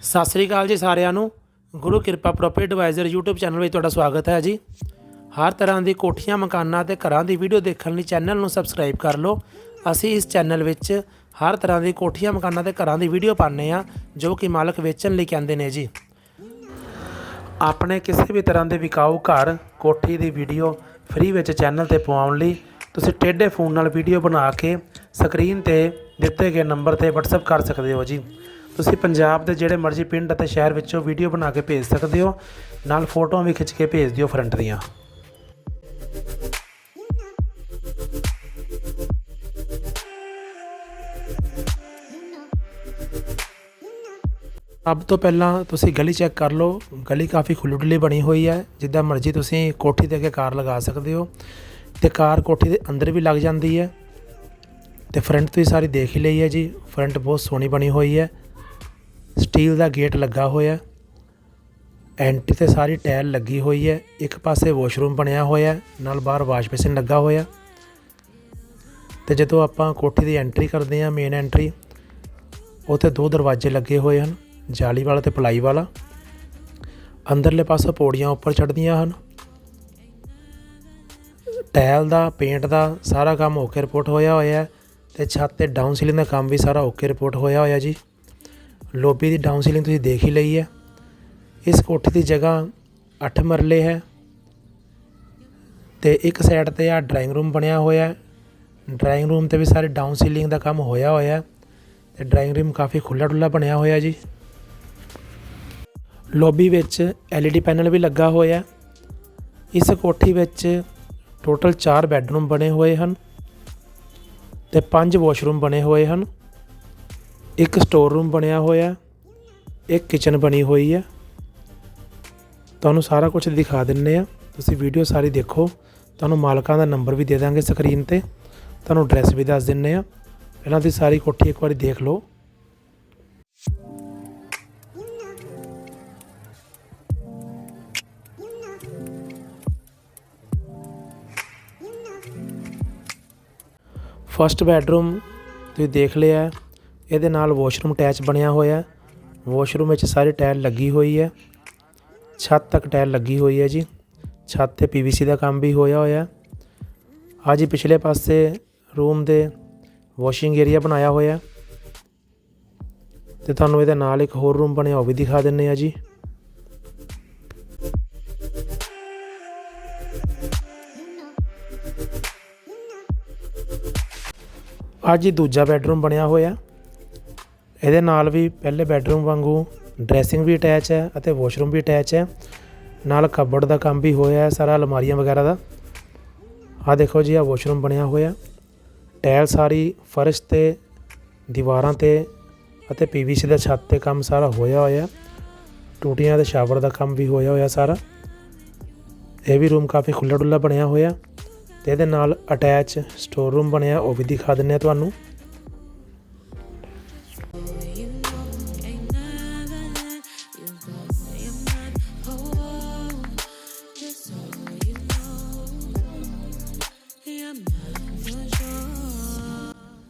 ਸਤਿ ਸ੍ਰੀ ਅਕਾਲ ਜੀ ਸਾਰਿਆਂ ਨੂੰ। ਗੁਰੂ ਕਿਰਪਾ ਪ੍ਰੋਪਰਟੀ ਐਡਵਾਈਜ਼ਰ YouTube ਚੈਨਲ ਵਿੱਚ ਤੁਹਾਡਾ ਸਵਾਗਤ ਹੈ ਜੀ। ਹਰ ਤਰ੍ਹਾਂ ਦੀ ਕੋਠੀਆਂ, ਮਕਾਨਾਂ ਤੇ ਘਰਾਂ ਦੀ ਵੀਡੀਓ ਦੇਖਣ ਲਈ ਚੈਨਲ ਨੂੰ ਸਬਸਕ੍ਰਾਈਬ ਕਰ ਲਓ। ਅਸੀਂ ਇਸ ਚੈਨਲ ਵਿੱਚ ਹਰ ਤਰ੍ਹਾਂ ਦੀ ਕੋਠੀਆਂ, ਮਕਾਨਾਂ ਤੇ ਘਰਾਂ ਦੀ ਵੀਡੀਓ ਪਾਉਂਦੇ ਆ ਜੋ ਕਿ ਮਾਲਕ ਵੇਚਣ ਲਈ ਕਹਿੰਦੇ ਨੇ ਜੀ। ਆਪਣੇ ਕਿਸੇ ਵੀ ਤਰ੍ਹਾਂ ਦੇ ਵਿਕਾਊ ਘਰ, ਕੋਠੀ ਦੀ ਵੀਡੀਓ ਫ੍ਰੀ ਵਿੱਚ ਚੈਨਲ ਤੇ ਪਵਾਉਣ ਲਈ ਤੁਸੀਂ ਟੇਢੇ ਫੋਨ ਨਾਲ ਵੀਡੀਓ ਬਣਾ ਕੇ ਸਕਰੀਨ ਤੇ ਦਿੱਤੇ ਗਏ ਨੰਬਰ ਤੇ WhatsApp ਕਰ ਸਕਦੇ ਹੋ ਜੀ। ਤੁਸੀਂ ਪੰਜਾਬ ਦੇ ਜਿਹੜੇ ਮਰਜ਼ੀ ਪਿੰਡ ਅਤੇ ਸ਼ਹਿਰ ਵਿੱਚੋਂ ਵੀਡੀਓ ਬਣਾ ਕੇ ਭੇਜ ਸਕਦੇ ਹੋ, ਨਾਲ ਫੋਟੋਆਂ ਵੀ ਖਿੱਚ ਕੇ ਭੇਜ ਦਿਓ ਫਰੰਟ ਦੀਆਂ। ਸਭ ਤੋਂ ਪਹਿਲਾਂ ਤੁਸੀਂ ਗਲੀ ਚੈੱਕ ਕਰ ਲਓ, ਗਲੀ ਕਾਫੀ ਖੁੱਲ੍ਹੀ ਬਣੀ ਹੋਈ ਹੈ, ਜਿੱਦਾਂ ਮਰਜ਼ੀ ਤੁਸੀਂ ਕੋਠੀ ਦੇ ਅੱਗੇ ਕਾਰ ਲਗਾ ਸਕਦੇ ਹੋ, ਤੇ ਕਾਰ ਕੋਠੀ ਦੇ ਅੰਦਰ ਵੀ ਲੱਗ ਜਾਂਦੀ ਹੈ, ਤੇ ਫਰੰਟ ਤੁਸੀਂ ਸਾਰੀ ਦੇਖ ਹੀ ਲਈ ਹੈ ਜੀ ਫਰੰਟ ਬਹੁਤ ਸੋਹਣੀ ਬਣੀ ਹੋਈ ਹੈ। ਸਟੀਲ ਦਾ ਗੇਟ ਲੱਗਾ ਹੋਇਆ ਐਂਟਰੀ ਤੇ ਸਾਰੀ ਟਾਇਲ ਲੱਗੀ ਹੋਈ ਹੈ। ਇੱਕ ਪਾਸੇ ਵਾਸ਼ਰੂਮ ਬਣਿਆ ਹੋਇਆ ਨਾਲ ਬਾਹਰ ਵਾਸ਼ ਬੇਸਿਨ ਲੱਗਾ ਹੋਇਆ ਤੇ ਜਦੋਂ ਆਪਾਂ ਕੋਠੀ ਦੀ ਐਂਟਰੀ ਕਰਦੇ ਹਾਂ, ਮੇਨ ਐਂਟਰੀ, ਉੱਥੇ ਦੋ ਦਰਵਾਜ਼ੇ ਲੱਗੇ ਹੋਏ ਹਨ, ਜਾਲੀ ਵਾਲਾ ਤੇ ਪਲਾਈ ਵਾਲਾ। ਅੰਦਰਲੇ ਪਾਸੇ ਪੌੜੀਆਂ ਉੱਪਰ ਚੜ੍ਹਦੀਆਂ ਹਨ। ਟਾਇਲ ਦਾ, ਪੇਂਟ ਦਾ ਸਾਰਾ ਕੰਮ ਓਕੇ ਰਿਪੋਰਟ ਹੋਇਆ ਹੋਇਆ ਹੈ ਤੇ ਛੱਤ ਤੇ ਡਾਊਨ ਸੀਲਿੰਗ ਦਾ ਕੰਮ ਵੀ ਸਾਰਾ ਓਕੇ ਰਿਪੋਰਟ ਹੋਇਆ ਹੋਇਆ ਜੀ। ਲੋਬੀ ਦੀ ਡਾਊਨ ਸੀਲਿੰਗ ਤੁਸੀਂ ਦੇਖ ਹੀ ਲਈ ਹੈ। ਇਸ ਕੋਠੀ ਦੀ ਜਗ੍ਹਾ 8 ਮਰਲੇ ਹੈ ਤੇ ਇੱਕ ਸਾਈਡ ਤੇ ਆ ਡਰਾਇੰਗ ਰੂਮ ਬਣਿਆ ਹੋਇਆ ਹੈ। ਡਰਾਇੰਗ ਰੂਮ ਤੇ ਵੀ ਸਾਰੇ ਡਾਊਨ ਸੀਲਿੰਗ ਦਾ ਕੰਮ ਹੋਇਆ ਹੋਇਆ ਹੈ ਤੇ ਡਰਾਇੰਗ ਰੂਮ ਕਾਫੀ ਖੁੱਲਾ ਡੁੱਲਾ ਬਣਿਆ ਹੋਇਆ ਜੀ। ਲੌਬੀ ਵਿੱਚ LED ਪੈਨਲ ਵੀ ਲੱਗਾ ਹੋਇਆ ਇਸ ਕੋਠੀ ਵਿੱਚ ਟੋਟਲ 4 ਬੈੱਡਰੂਮ ਬਣੇ ਹੋਏ ਹਨ ਤੇ 5 ਵਾਸ਼ਰੂਮ ਬਣੇ ਹੋਏ ਹਨ। ਇੱਕ ਸਟੋਰ ਰੂਮ ਬਣਿਆ ਹੋਇਆ ਇੱਕ ਕਿਚਨ ਬਣੀ ਹੋਈ ਹੈ। ਤੁਹਾਨੂੰ ਸਾਰਾ ਕੁਝ ਦਿਖਾ ਦਿੰਨੇ ਆ ਤੁਸੀਂ ਵੀਡੀਓ ਸਾਰੀ ਦੇਖੋ। ਤੁਹਾਨੂੰ ਮਾਲਕਾਂ ਦਾ ਨੰਬਰ ਵੀ ਦੇ ਦਾਂਗੇ ਸਕਰੀਨ ਤੇ। ਤੁਹਾਨੂੰ ਐਡਰੈਸ ਵੀ ਦੱਸ ਦਿੰਨੇ ਆ ਪਹਿਲਾਂ ਤੁਸੀਂ ਸਾਰੀ ਕੋਠੀ ਇੱਕ ਵਾਰੀ ਦੇਖ ਲਓ। ਫਸਟ ਬੈਡਰੂਮ ਤੁਸੀਂ ਦੇਖ ਲਿਆ ਇਹਦੇ ਨਾਲ ਵਾਸ਼ਰੂਮ ਅਟੈਚ ਬਣਿਆ ਹੋਇਆ ਹੈ। ਵਾਸ਼ਰੂਮ ਵਿੱਚ ਸਾਰੀ ਟਾਇਲ ਲੱਗੀ ਹੋਈ ਹੈ। ਛੱਤ ਤੱਕ ਟਾਇਲ ਲੱਗੀ ਹੋਈ ਹੈ ਜੀ। ਛੱਤ ਤੇ ਪੀਵੀਸੀ ਦਾ ਕੰਮ ਵੀ ਹੋਇਆ ਹੋਇਆ ਆ ਜੀ ਪਿਛਲੇ ਪਾਸੇ ਰੂਮ ਦੇ ਵਾਸ਼ਿੰਗ ਏਰੀਆ ਬਣਾਇਆ ਹੋਇਆ ਤੇ ਤੁਹਾਨੂੰ ਇਹਦੇ ਨਾਲ ਇੱਕ ਹੋਰ ਰੂਮ ਬਣਿਆ ਉਹ ਵੀ ਦਿਖਾ ਦਿੰਨੇ ਆ ਜੀ। ਆ ਜੀ ਦੂਜਾ ਬੈੱਡਰੂਮ ਬਣਿਆ ਹੋਇਆ ਇਹਦੇ ਨਾਲ ਵੀ ਪਹਿਲੇ ਬੈੱਡਰੂਮ ਵਾਂਗੂ ਡਰੈਸਿੰਗ ਵੀ ਅਟੈਚ ਹੈ ਅਤੇ ਵਾਸ਼ਰੂਮ ਵੀ ਅਟੈਚ ਹੈ। ਨਾਲ ਕਬਰਡ ਦਾ ਕੰਮ ਵੀ ਹੋਇਆ ਹੈ, ਸਾਰਾ ਅਲਮਾਰੀਆਂ ਵਗੈਰਾ ਦਾ। ਆ ਦੇਖੋ ਜੀ ਆ ਵਾਸ਼ਰੂਮ ਬਣਿਆ ਹੋਇਆ ਟਾਇਲ ਸਾਰੀ ਫਰਸ਼ ਤੇ, ਦੀਵਾਰਾਂ ਤੇ ਅਤੇ ਪੀਵੀਸੀ ਦਾ ਛੱਤ ਤੇ ਕੰਮ ਸਾਰਾ ਹੋਇਆ ਹੋਇਆ ਟੂਟੀਆਂ ਤੇ ਸ਼ਾਵਰ ਦਾ ਕੰਮ ਵੀ ਹੋਇਆ ਹੋਇਆ ਸਾਰਾ। ਇਹ ਵੀ ਰੂਮ ਕਾਫੀ ਖੁੱਲ੍ਹਾ ਡੁੱਲਾ ਬਣਿਆ ਹੋਇਆ ਤੇ ਇਹਦੇ ਨਾਲ ਅਟੈਚ ਸਟੋਰ ਰੂਮ ਬਣਿਆ ਉਹ ਵੀ ਦਿਖਾ ਦਿੰਨੇ ਆ ਤੁਹਾਨੂੰ।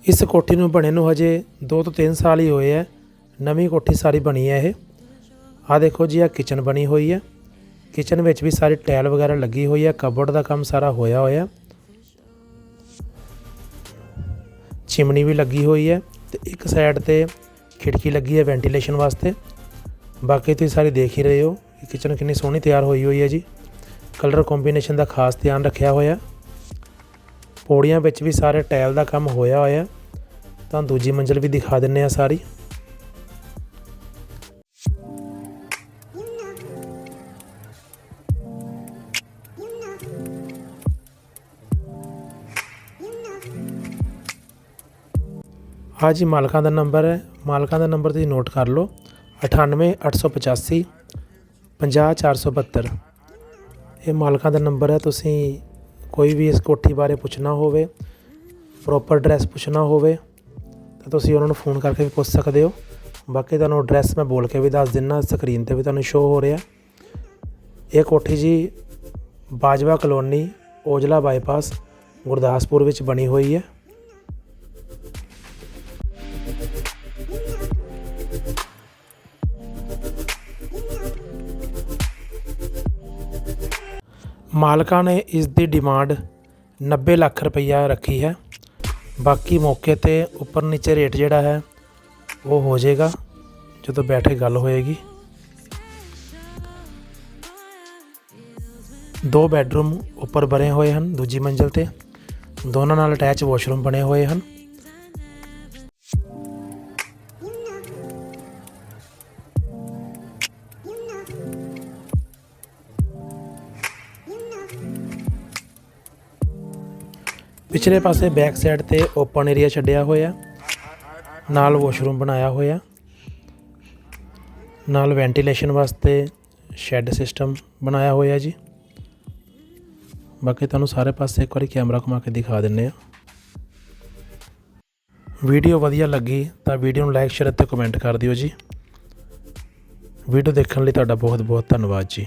ਇਸ ਕੋਠੀ ਨੂੰ ਬਣੇ ਨੂੰ ਹਜੇ 2 ਤੋਂ 3 ਸਾਲ ਹੀ ਹੋਏ ਆ ਨਵੀਂ ਕੋਠੀ ਸਾਰੀ ਬਣੀ ਹੈ ਇਹ। ਆ ਦੇਖੋ ਜੀ ਆ ਕਿਚਨ ਬਣੀ ਹੋਈ ਹੈ ਕਿਚਨ ਵਿੱਚ ਵੀ ਸਾਰੀ ਟਾਇਲ ਵਗੈਰਾ ਲੱਗੀ ਹੋਈ ਹੈ ਕਬੋਰਡ ਦਾ ਕੰਮ ਸਾਰਾ ਹੋਇਆ ਹੋਇਆ। ਚਿਮਨੀ ਵੀ ਲੱਗੀ ਹੋਈ ਹੈ ਤੇ ਇੱਕ ਸਾਈਡ ਤੇ ਖਿੜਕੀ ਲੱਗੀ ਹੈ ਵੈਂਟੀਲੇਸ਼ਨ ਵਾਸਤੇ। ਬਾਕੀ ਤੁਸੀਂ ਸਾਰੇ ਦੇਖ ਹੀ ਰਹੇ ਹੋ ਕਿ ਕਿਚਨ ਕਿੰਨੀ ਸੋਹਣੀ ਤਿਆਰ ਹੋਈ ਹੋਈ ਹੈ ਜੀ। ਕਲਰ ਕੰਬੀਨੇਸ਼ਨ ਦਾ ਖਾਸ ਧਿਆਨ ਰੱਖਿਆ ਹੋਇਆ। ਪੌੜੀਆਂ ਵਿੱਚ ਵੀ ਸਾਰੇ ਟਾਇਲ ਦਾ ਕੰਮ ਹੋਇਆ ਹੋਇਆ। ਤਾਂ ਦੂਜੀ ਮੰਜ਼ਲ ਵੀ ਦਿਖਾ ਦਿੰਨੇ ਆ ਸਾਰੀ। ਹਾਂ ਜੀ ਮਾਲਕਾਂ ਦਾ ਨੰਬਰ ਹੈ। ਮਾਲਕਾਂ ਦਾ ਨੰਬਰ ਤੁਸੀਂ ਨੋਟ ਕਰ ਲਓ। 98885 50472 ਇਹ ਮਾਲਕਾਂ ਦਾ ਨੰਬਰ ਹੈ। ਤੁਸੀਂ ਕੋਈ ਵੀ ਇਸ ਕੋਠੀ ਬਾਰੇ ਪੁੱਛਣਾ ਹੋਵੇ ਪ੍ਰੋਪਰ ਐਡਰੈਸ ਪੁੱਛਣਾ ਹੋਵੇ, ਤਾਂ ਤੁਸੀਂ ਉਹਨਾਂ ਨੂੰ ਫੋਨ ਕਰਕੇ ਵੀ ਪੁੱਛ ਸਕਦੇ ਹੋ। ਬਾਕੀ ਤੁਹਾਨੂੰ ਐਡਰੈਸ ਮੈਂ ਬੋਲ ਕੇ ਵੀ ਦੱਸ ਦਿੰਨਾ ਸਕਰੀਨ ਤੇ ਵੀ ਤੁਹਾਨੂੰ ਸ਼ੋ ਹੋ ਰਿਹਾ। ਇਹ ਕੋਠੀ ਜੀ ਬਾਜਵਾ ਕਲੋਨੀ, ਔਜਲਾ ਬਾਈਪਾਸ ਗੁਰਦਾਸਪੁਰ ਵਿੱਚ ਬਣੀ ਹੋਈ ਹੈ। ਮਾਲਕਾਂ ਨੇ ਇਸ ਦੀ ਡਿਮਾਂਡ 90 ਲੱਖ ਰੁਪਈਆ ਰੱਖੀ ਹੈ। ਬਾਕੀ ਮੌਕੇ ਤੇ ਉੱਪਰ ਨੀਚੇ ਰੇਟ ਜਿਹੜਾ ਹੈ, ਉਹ ਹੋ ਜਾਏਗਾ, ਜਦੋਂ ਬੈਠੇ ਗੱਲ ਹੋਏਗੀ। ਦੋ ਬੈੱਡਰੂਮ ਉੱਪਰ ਬਣੇ ਹੋਏ ਹਨ, ਦੂਜੀ ਮੰਜ਼ਲ ਤੇ। ਦੋਨਾਂ ਨਾਲ ਅਟੈਚ ਵਾਸ਼ਰੂਮ ਬਣੇ ਹੋਏ ਹਨ। ਪਿਛਲੇ ਪਾਸੇ ਬੈਕ ਸਾਈਡ ਤੇ ਓਪਨ ਏਰੀਆ ਛੱਡਿਆ ਹੋਇਆ। ਨਾਲ ਵਾਸ਼ਰੂਮ ਬਣਾਇਆ ਹੋਇਆ। ਨਾਲ ਵੈਂਟੀਲੇਸ਼ਨ ਵਾਸਤੇ ਸ਼ੈੱਡ ਸਿਸਟਮ ਬਣਾਇਆ ਹੋਇਆ ਜੀ। ਬਾਕੀ ਤੁਹਾਨੂੰ ਸਾਰੇ ਪਾਸੇ ਇੱਕ ਵਾਰੀ ਕੈਮਰਾ ਘੁਮਾ ਕੇ ਦਿਖਾ ਦਿੰਨੇ ਆ। ਵੀਡੀਓ ਵਧੀਆ ਲੱਗੀ ਤਾਂ ਵੀਡੀਓ ਨੂੰ ਲਾਈਕ, ਸ਼ੇਅਰ ਅਤੇ ਕਮੈਂਟ ਕਰ ਦਿਓ ਜੀ। ਵੀਡੀਓ ਦੇਖਣ ਲਈ ਤੁਹਾਡਾ ਬਹੁਤ ਬਹੁਤ ਧੰਨਵਾਦ ਜੀ।